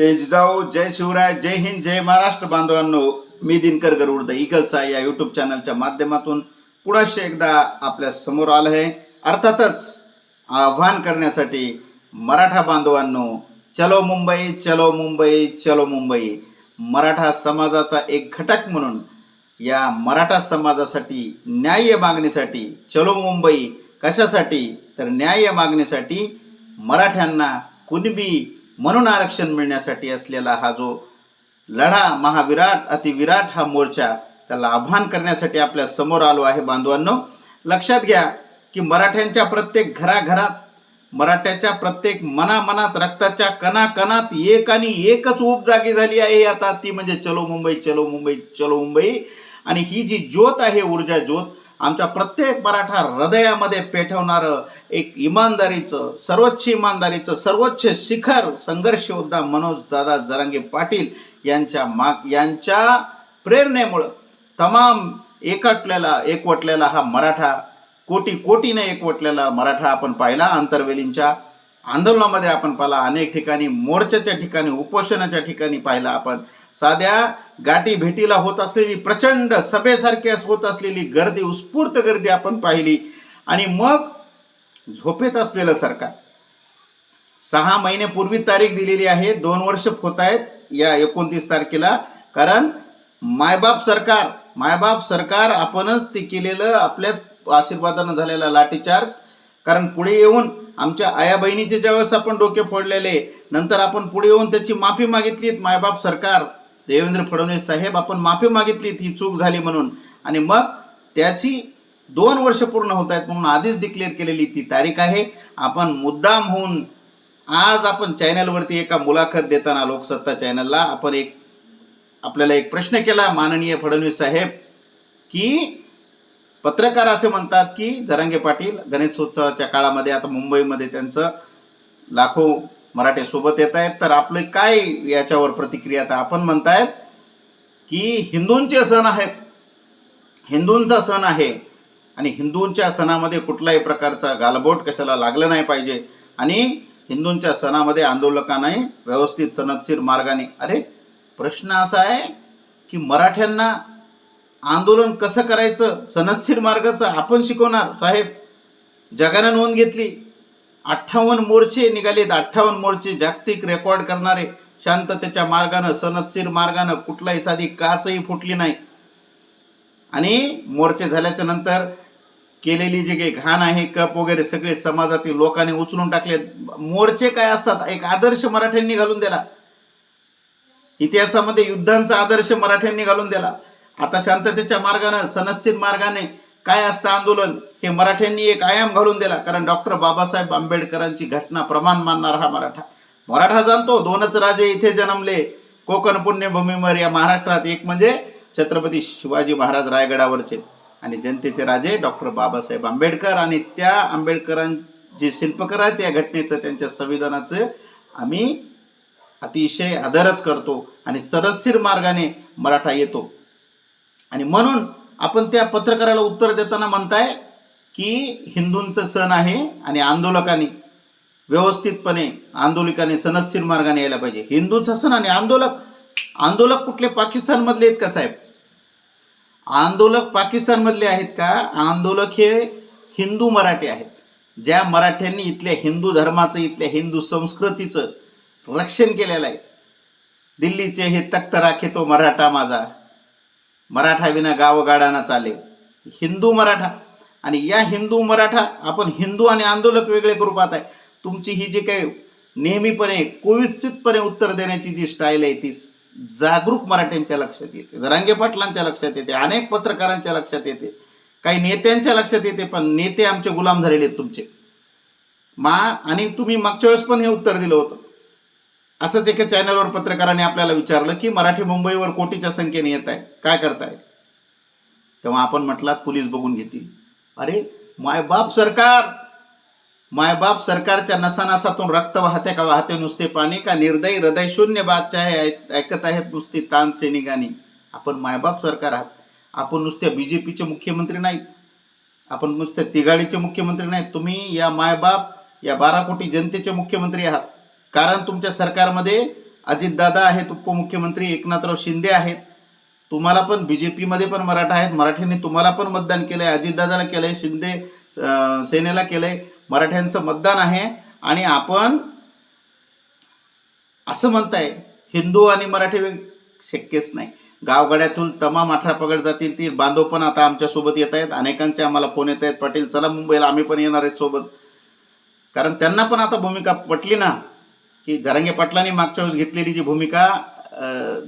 जय जिजाऊ जय शिवराय जय हिंद जय महाराष्ट्र बांधवांनो. मी दिनकर गरुड इगलसा या युट्यूब चॅनलच्या माध्यमातून पुढाशी एकदा आपल्यासमोर आलं आहे अर्थातच आव्हान करण्यासाठी मराठा बांधवांनो चलो मुंबई चलो मुंबई चलो मुंबई. मराठा समाजाचा एक घटक म्हणून या मराठा समाजासाठी न्याय मागणीसाठी चलो मुंबई कशासाठी? तर न्याय मागणीसाठी मराठ्यांना कुणबी म्हणून आरक्षण मिळण्यासाठी असलेला हा जो लढा महाविराट अतिविराट हा मोर्चा त्याला आव्हान करण्यासाठी आपल्यासमोर आलो आहे बांधवांनो. लक्षात घ्या की मराठ्यांच्या प्रत्येक घराघरात मराठ्याच्या प्रत्येक मनामनात रक्ताच्या कणाकणात एक आणि एकच ऊब जागी झाली आहे. आता ती म्हणजे चलो मुंबई चलो मुंबई चलो मुंबई. आणि ही जी ज्योत आहे ऊर्जा ज्योत आमच्या प्रत्येक मराठा हृदयामध्ये पेठवणारं एक इमानदारीचं सर्वोच्च इमानदारीचं सर्वोच्च शिखर संघर्ष योद्धा मनोज दादा जरांगे पाटील यांच्या माग यांच्या प्रेरणेमुळं तमाम एकटलेला एकवटलेला हा मराठा कोटी कोटीने एकवटलेला मराठा आपण पाहिला आंतरवेलींच्या आंदोलनामध्ये आपण पाहिला अनेक ठिकाणी मोर्चाच्या ठिकाणी उपोषणाच्या ठिकाणी पाहिलं आपण. साध्या गाठी भेटीला होत असलेली प्रचंड सभेसारखी होत असलेली गर्दी उत्स्फूर्त गर्दी आपण पाहिली. आणि मग झोपेत असलेलं सरकार. सहा महिन्यापूर्वी तारीख दिलेली आहे दोन वर्ष होत आहेत या एकोणतीस तारखेला. कारण मायबाप सरकार मायबाप सरकार आपणच ते केलेलं आपल्याच आशीर्वादानं झालेला लाठीचार्ज. कारण पुढे येऊन आमच्या आया बहिणीचे ज्यावेळेस आपण डोके फोडलेले नंतर आपण पुढे येऊन त्याची माफी मागितलीत मायबाप सरकार देवेंद्र फडणवीस साहेब आपण माफी मागितलीत ही चूक झाली म्हणून. आणि मग त्याची दोन वर्ष पूर्ण होत आहेत म्हणून आधीच डिक्लेअर केलेली ती तारीख आहे. आपण मुद्दाम होऊन आज आपण चॅनलवरती एका मुलाखत देताना लोकसत्ता चॅनलला आपण एक आपल्याला एक प्रश्न केला माननीय फडणवीस साहेब की पत्रकार असे म्हणतात की जरांगे पाटील गणेशोत्सवाच्या काळामध्ये आता मुंबईमध्ये त्यांचं लाखो मराठे सोबत येत आहेत. तर आपले काय याच्यावर प्रतिक्रिया आता आपण म्हणतायत की हिंदूंचे सण आहेत. हिंदूंचा सण आहे. आणि हिंदूंच्या सणामध्ये कुठलाही प्रकारचा गालबोट कशाला लागलं नाही पाहिजे. आणि हिंदूंच्या सणामध्ये आंदोलकांनाही व्यवस्थित सनदशीर मार्गाने अरे प्रश्न असा आहे की मराठ्यांना आंदोलन कसं करायचं सनदशीर मार्गाचं आपण शिकवणार साहेब? जगानं नोंद घेतली. अठ्ठावन्न मोर्चे निघालेत. अठ्ठावन्न मोर्चे जागतिक रेकॉर्ड करणारे. शांततेच्या मार्गानं सनदशीर मार्गानं कुठलाही साधी काचही फुटली नाही. आणि मोर्चे झाल्याच्यानंतर केलेली जी काही घाण आहे कप वगैरे सगळे समाजातील लोकांनी उचलून टाकले मोर्चे काय असतात? एक आदर्श मराठ्यांनी घालून दिला. इतिहासामध्ये युद्धांचा आदर्श मराठ्यांनी घालून दिला. आता शांततेच्या मार्गानं सनस्थित मार्गाने काय असतं आंदोलन हे मराठ्यांनी एक आयाम घालून दिला. कारण डॉक्टर बाबासाहेब आंबेडकरांची घटना प्रमाण मानणार हा मराठा. मराठा जाणतो दोनच राजे इथे जन्मले. कोकण पुण्यभूमीवर या महाराष्ट्रात एक म्हणजे छत्रपती शिवाजी महाराज रायगडावरचे. आणि जनतेचे राजे डॉक्टर बाबासाहेब आंबेडकर. आणि त्या आंबेडकरांचे शिल्पकार आहेत त्या घटनेचं त्यांच्या संविधानाचं आम्ही अतिशय आदरच करतो. आणि सदतशीर मार्गाने मराठा येतो. आणि म्हणून आपण त्या पत्रकाराला उत्तर देताना म्हणताय की हिंदूंचं सण आहे आणि आंदोलकांनी व्यवस्थितपणे आंदोलकांनी सनदशीर मार्गाने यायला पाहिजे. हिंदूचा सण आणि आंदोलक आंदोलक कुठले? पाकिस्तानमधले आहेत का साहेब? आंदोलक पाकिस्तानमधले आहेत का? आंदोलक हे हिंदू मराठी आहेत. ज्या मराठ्यांनी इथल्या हिंदू धर्माचं इथल्या हिंदू संस्कृतीचं रक्षण केलेलं आहे. दिल्लीचे हे तख्त राखे तो मराठा माझा. मराठा विना गावगाडाना चाले हिंदू मराठा. आणि या हिंदू मराठा आपण हिंदू आणि आंदोलक वेगळे करू पाहत आहे तुमची ही जी काही नेहमीपणे कुवित्सितपणे उत्तर देण्याची जी स्टाईल आहे ती जागरूक मराठ्यांच्या लक्षात येते. जरांगे पाटलांच्या लक्षात येते अनेक पत्रकारांच्या लक्षात येते. काही नेत्यांच्या लक्षात येते पण नेते आमचे गुलाम झालेले आहेत तुमचे. मा आणि तुम्ही मागच्या वेळेस पण हे उत्तर दिलं होतं. असंच एका चॅनलवर पत्रकाराने आपल्याला विचारलं की मराठी मुंबईवर कोटीच्या संख्येने येत आहे. काय करताय? तेव्हा आपण म्हटलात पोलीस बघून घेतील. अरे मायबाप सरकार! मायबाप सरकारच्या नसानसातून रक्त वाहते का वाहते नुसते पाणी? का निर्दयी हृदय शून्य बादशाह ऐकत आहेत नुसती तान सैनिकांनी? आपण मायबाप सरकार आहात. आपण नुसत्या बी जे पीचे मुख्यमंत्री नाहीत. आपण नुसत्या तिघाडीचे मुख्यमंत्री नाहीत. तुम्ही या मायबाप या बारा कोटी जनतेचे मुख्यमंत्री आहात. कारण तुमच्या सरकारमध्ये अजितदादा आहेत उपमुख्यमंत्री एकनाथराव शिंदे आहेत. तुम्हाला पण बी जे पीमध्ये पण मराठा आहेत. मराठ्यांनी तुम्हाला पण मतदान केलं आहे अजितदादाला केलं आहे शिंदे सेनेला केलं आहे मराठ्यांचं मतदान आहे. आणि आपण असं म्हणताय हिंदू आणि मराठी शक्यच नाही. गावगाड्यातून तमाम अठरा पगड जातील ती बांधव पण आता आमच्यासोबत येत आहेत. अनेकांचे आम्हाला फोन येत आहेत. पाटील चला मुंबईला आम्ही पण येणार आहेत सोबत. कारण त्यांना पण आता भूमिका पटली ना. की जरांगे पाटलांनी मागच्या वेळेस घेतलेली जी भूमिका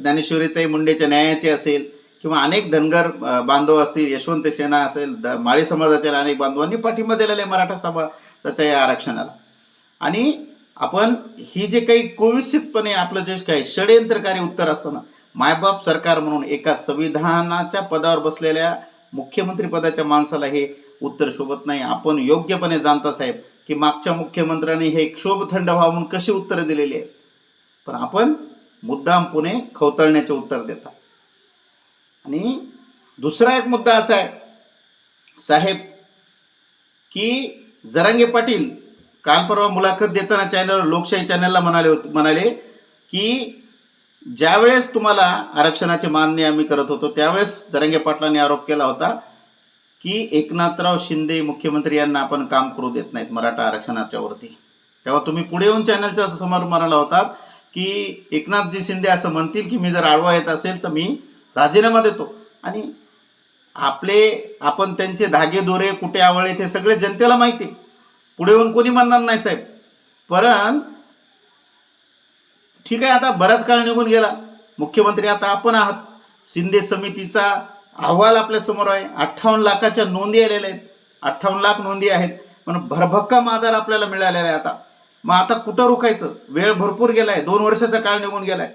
ज्ञानेश्वरीताई मुंडेच्या न्यायाची असेल किंवा अनेक धनगर बांधव असतील यशवंत सेना असेल द माळी समाजातील अनेक बांधवांनी पाठिंबा दिलेला आहे मराठा समाजाच्या या आरक्षणाला. आणि आपण ही जे काही कुविसितपणे आपलं जे काही षडयंत्रकारी उत्तर असताना मायबाप सरकार म्हणून एका संविधानाच्या पदावर बसलेल्या मुख्यमंत्री पदाच्या माणसाला हे उत्तर शोभत नाही. आपण योग्यपणे जाणता साहेब की मागच्या मुख्यमंत्र्यांनी हे क्षोभ थंड व्हावं म्हणून कशी उत्तरं दिलेली आहेत? पण आपण मुद्दाम पुणे खवतळण्याचे उत्तर देता आणि दुसरा एक मुद्दा असा आहे साहेब की जरांगे पाटील काल परवा मुलाखत देताना चॅनल लोकशाही चॅनलला म्हणाले होते म्हणाले की ज्यावेळेस तुम्हाला आरक्षणाचे मान्य आम्ही करत होतो त्यावेळेस जरांगे पाटलांनी आरोप केला होता की एकनाथराव शिंदे मुख्यमंत्री यांना आपण काम करू देत नाहीत मराठा आरक्षणाच्या वरती. तेव्हा तुम्ही पुढे येऊन चॅनलच्या समोर म्हणाला होतात की एकनाथजी शिंदे असं म्हणतील की मी जर आडवा येत असेल तर मी राजीनामा देतो. आणि आपले आपण त्यांचे धागे दोरे कुठे आवळे ते सगळे जनतेला माहिती आहे. पुढे येऊन कोणी म्हणणार नाही साहेब. पण ठीक आहे आता बराच काळ निघून गेला. मुख्यमंत्री आता आपण आहात. शिंदे समितीचा अहवाल आपल्यासमोर आहे. अठ्ठावन्न लाखाच्या नोंदी आलेल्या आहेत. अठ्ठावन्न लाख नोंदी आहेत. म्हणून भरभक्कम आधार आपल्याला मिळालेला आहे आता. मग आता कुठं रोखायचं? वेळ भरपूर गेलाय. दोन वर्षाचा काळ निघून गेलाय.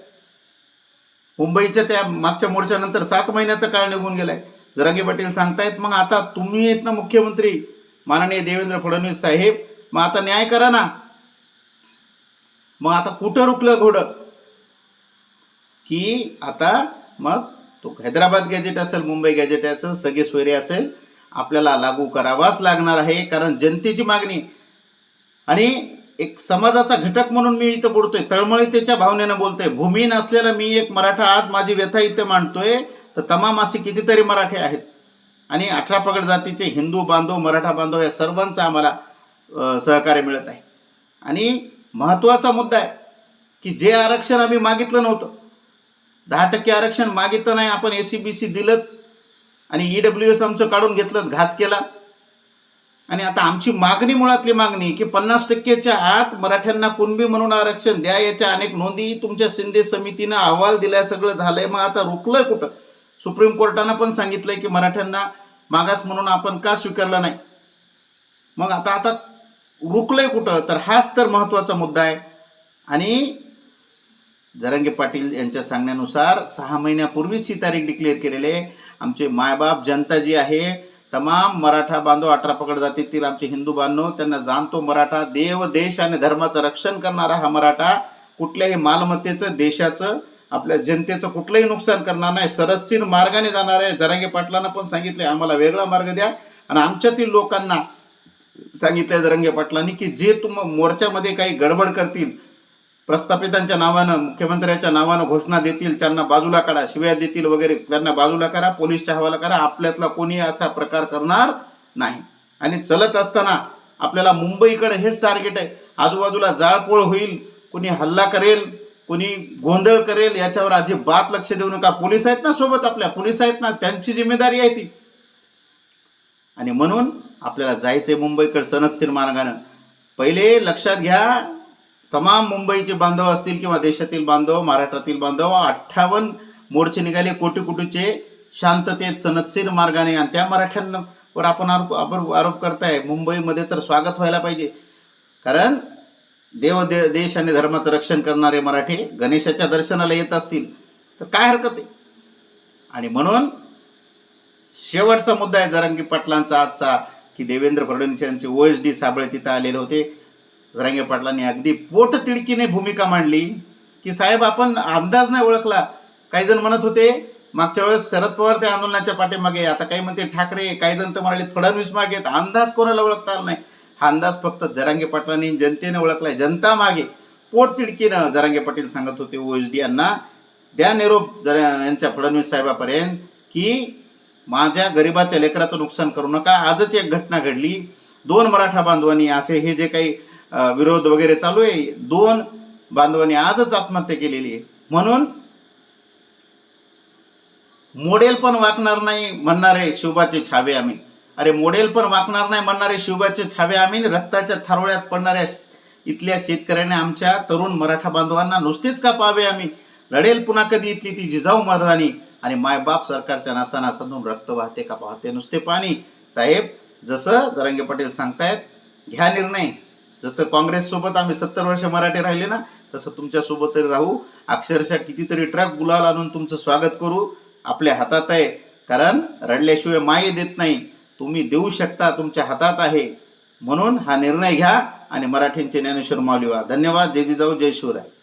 मुंबईच्या त्या मागच्या मोर्चानंतर सात महिन्याचा काळ निघून गेलाय. जरांगे पाटील सांगतायत मग आता तुम्ही आहेत ना मुख्यमंत्री? माननीय देवेंद्र फडणवीस साहेब मग आता न्याय करा ना. मग आता कुठं रुकलं घोडं? की आता मग तो हैदराबाद गॅजेट असेल मुंबई गॅजेट असेल सगळे सोयरे असेल आपल्याला लागू करावाच लागणार आहे कारण जनतेची मागणी. आणि एक समाजाचा घटक म्हणून मी इथं बोलतोय तळमळीतेच्या भावनेनं बोलतोय. भूमी असलेला मी एक मराठा आज माझी व्यथा इथं मांडतोय तर तमाम असे कितीतरी मराठे आहेत. आणि अठरा पगड जातीचे हिंदू बांधव मराठा बांधव या सर्वांचं आम्हाला सहकार्य मिळत आहे. आणि महत्त्वाचा मुद्दा आहे की जे आरक्षण आम्ही मागितलं नव्हतं दहा टक्के आरक्षण मागितलं नाही आपण ए सी बी सी दिलं आणि ई डब्ल्यू एस आमचं काढून घेतलं घात केला. आणि आता आमची मागणी मुळातली मागणी की पन्नास टक्केच्या आत मराठ्यांना कुणबी म्हणून आरक्षण द्या याच्या अनेक नोंदी तुमच्या शिंदे समितीनं अहवाल दिलाय सगळं झालंय. मग आता रुकलंय कुठं? सुप्रीम कोर्टानं पण सांगितलंय की मराठ्यांना मागास म्हणून आपण का स्वीकारलं नाही? मग आता आता रुकलंय कुठं? तर हाच तर महत्त्वाचा मुद्दा आहे. आणि जरंगे पाटील यांच्या सांगण्यानुसार सहा महिन्यापूर्वीच ही तारीख डिक्लेअर केलेली आहे. आमचे मायबाप जनता जी आहे. तमाम मराठा बांधव अठरा पकड जातीतील आमचे हिंदू बांधव त्यांना जाणतो मराठा. देव देश आणि धर्माचं रक्षण करणारा हा मराठा कुठल्याही मालमत्तेचं देशाचं आपल्या जनतेचं कुठलंही नुकसान करणार नाही. सरदशीर मार्गाने जाणार आहे. जरांगे पाटलांना पण सांगितले आम्हाला वेगळा मार्ग द्या. आणि आमच्यातील लोकांना सांगितलं जरंगे पाटलांनी की जे तुम मोर्चामध्ये काही गडबड करतील प्रस्थापितांच्या नावानं मुख्यमंत्र्याच्या नावानं घोषणा देतील त्यांना बाजूला काढा शिव्या देतील वगैरे त्यांना बाजूला करा पोलीसच्या हवाला करा. आपल्यातला कोणी असा प्रकार करणार नाही. आणि चलत असताना आपल्याला मुंबईकडे हेच टार्गेट आहे. आजूबाजूला जाळपोळ होईल कोणी हल्ला करेल कोणी गोंधळ करेल याच्यावर अजिबात लक्ष देऊ नका. पोलीस आहेत ना सोबत आपल्या पोलीस आहेत ना त्यांची जिम्मेदारी आहे ती. आणि म्हणून आपल्याला जायचंय मुंबईकडे सनदशीर मार्गानं. पहिले लक्षात घ्या तमाम मुंबईचे बांधव असतील किंवा देशातील बांधव महाराष्ट्रातील बांधव अठ्ठावन्न मोर्चे निघाले कोटी कोटीचे शांततेत सनदशीर मार्गाने. आणि त्या मराठ्यांवर आपण आरोप आपण आरोप करताय मुंबईमध्ये तर स्वागत व्हायला पाहिजे. कारण देव दे देश आणि धर्माचं रक्षण करणारे मराठे गणेशाच्या दर्शनाला येत असतील तर काय हरकत आहे? आणि म्हणून शेवटचा मुद्दा आहे जरांगी पाटलांचा आजचा की देवेंद्र फडणवीस यांचे ओ एस डी साबळे तिथं आलेले होते. जरांगे पाटलांनी अगदी पोट तिडकीने भूमिका मांडली की साहेब आपण अंदाज नाही ओळखला. काही जण म्हणत होते मागच्या वेळेस शरद पवार त्या आंदोलनाच्या पाठीमागे आता काही म्हणते ठाकरे काही जण तर म्हणाले फडणवीस मागे अंदाज कोणाला ओळखता आला नाही? हा अंदाज फक्त जरांगे पाटलांनी जनतेने ओळखलाय. जनता मागे. पोटतिडकीनं जरांगे पाटील सांगत होते ओएसडी यांना द्या निरोप जर यांच्या फडणवीस साहेबापर्यंत की माझ्या गरिबाच्या लेकराचं नुकसान करू नका. आजच एक घटना घडली. दोन मराठा बांधवांनी असे हे जे काही विरोध वगैरे चालू आहे. दोन बांधवांनी आजच आत्महत्या केलेली आहे. म्हणून मोडेल पण वाकणार नाही म्हणणारे शिवबाचे छावे आम्ही अरे मोडेल पण वाकणार नाही म्हणणारे शिवबाचे छावे आम्ही रक्ताच्या थारोळ्यात पडणाऱ्या इथल्या शेतकऱ्याने आमच्या तरुण मराठा बांधवांना नुसतेच का पाहावे आम्ही लढेल पुन्हा कधी इथली ती जिजाऊ मर्दानी आणि मायबाप सरकारच्या नासानासातून रक्त वाहते का पाहते? नुसते पाणी. साहेब जसं दरंगे पटेल सांगतायत घ्या निर्णय. जसं काँग्रेस सोबत आम्ही सत्तर वर्ष मराठी राहिले ना तसं तुमच्यासोबत तरी राहू. अक्षरशः कितीतरी ट्रक गुलाल आणून तुमचं स्वागत करू. आपल्या हातात आहे. कारण रडल्याशिवाय माये देत नाही. तुम्ही देऊ शकता तुमच्या हातात आहे. म्हणून हा निर्णय घ्या आणि मराठींचे ज्ञानेश्वर माऊली धन्यवाद. जय जिजाऊ जय शिवराय.